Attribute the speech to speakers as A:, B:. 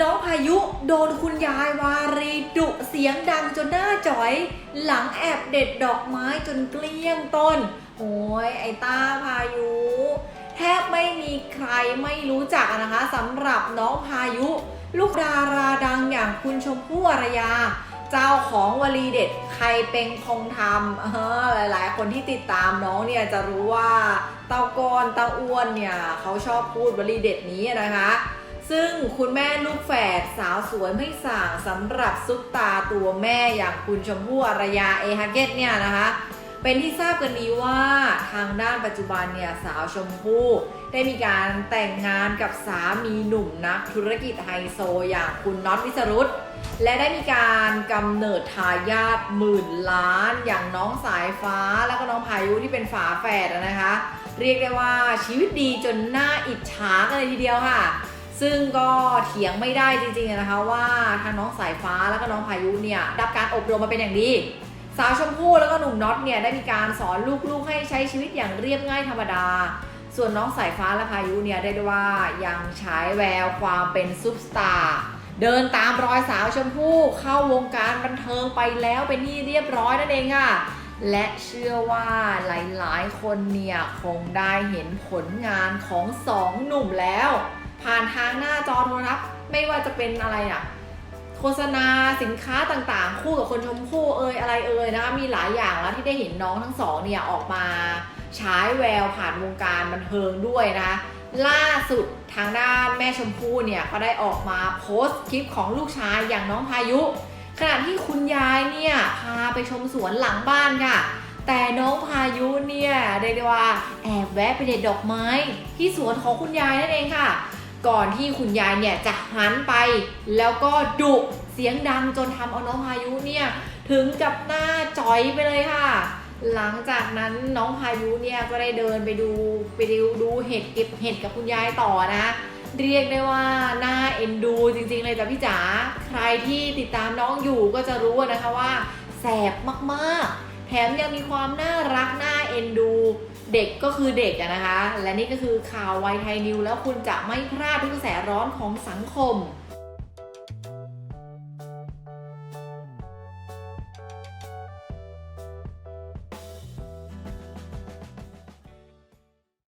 A: น้องพายุโดนคุณยายวารีดุเสียงดังจนหน้าจ๋อย หลังแอบเด็ดดอกไม้จนเกลี้ยงต้น โอ้ยไอ้ต้าพายุ แทบไม่มีใครไม่รู้จักนะคะสำหรับน้องพายุ ลูกดาราดังอย่างคุณชมพู่อารยา เจ้าของวลีเด็ดใครเป็นคงทำเออหลาย ๆ คนที่ติดตามน้องเนี่ยจะรู้ว่าเต้ากอนเต้าอ้วนเนี่ยเขาชอบพูดวลีเด็ดนี้นะคะ ซึ่งคุณแม่ลูกแฝดสาวสวยไม่ส่างสำหรับซุปตาตัวแม่อย่างคุณชมพู่อารยาเอฮาเกตเนี่ยนะคะ เป็นที่ทราบกันดีว่าทางด้านปัจจุบันเนี่ยสาวชมพู่ได้มีการแต่งงานกับสามีหนุ่มนักธุรกิจไฮโซอย่างคุณน็อตวิสรุตและได้มีการกำเนิดทายาทหมื่นล้านอย่างน้องสายฟ้าแล้วก็น้องพายุที่เป็นฝาแฝดนะคะ เรียกได้ว่าชีวิตดีจนน่าอิจฉากันเลยทีเดียวค่ะ ซึ่งก็เถียงไม่ได้จริงๆนะคะว่าทางน้องสายฟ้าแล้วก็น้องพายุเนี่ยด้รับการอบรมมาเป็นอย่างดี สาวชมพู่แล้วก็หนุ่มน็อตเนี่ยได้มีการสอนลูกๆให้ใช้ชีวิตอย่างเรียบง่ายธรรมดา ส่วนน้องสายฟ้าและพายุเนี่ยได้ได้ว่ายังฉายแววความเป็นซุปสตาร์เดินตามรอยสาวชมพู่เข้าวงการบันเทิงไปแล้วเป็นที่เรียบร้อยนั่นเองค่ะและเชื่อว่าหลายๆ คนเนี่ย คงได้เห็นผลงานของสองหนุ่มแล้ว ผ่านทางหน้าจอโทรทัศน์ไม่ว่าจะเป็นอะไรอะโฆษณาสินค้าต่างๆ คู่กับคนชมพู่เอ่ยอะไรเอ่ยนะคะมีหลายอย่างแล้วที่ได้เห็นน้องทั้งสองเนี่ยออกมาฉายแววผ่านวงการบันเทิงด้วยนะคะล่าสุดทางด้านแม่ชมพู่เนี่ยก็ได้ออกมาโพสต์คลิปของลูกชายอย่างน้องพายุ ขณะที่คุณยายเนี่ยพาไปชมสวนหลังบ้านค่ะ แต่น้องพายุเนี่ยเรียกได้ว่าแอบแวะไปเด็ดดอกไม้ ที่สวนของคุณยายนั่นเองค่ะ ก่อนที่คุณยายเนี่ยจะหันไปแล้วก็ดุเสียงดังจนทำเอาน้องพายุเนี่ยถึงกับหน้าจอยไปเลยค่ะ หลังจากนั้นน้องพายุเนี่ยก็ได้เดินไปดูไปดูดูเห็ดเก็บเห็ดกับคุณยายต่อนะ เรียกได้ว่าหน่าเอ็นดูจริงๆเลยจ้ะพี่จ๋าใครที่ติดตามน้องอยู่ก็จะรู้นะคะว่าแสบมากๆ แถมยังมีความน่ารักน่าเอ็นดู เด็กก็คือเด็กนะคะ และนี่ก็คือข่าวไวไทยนิว แล้วคุณจะไม่พลาดทุกกระแสร้อนของสังคม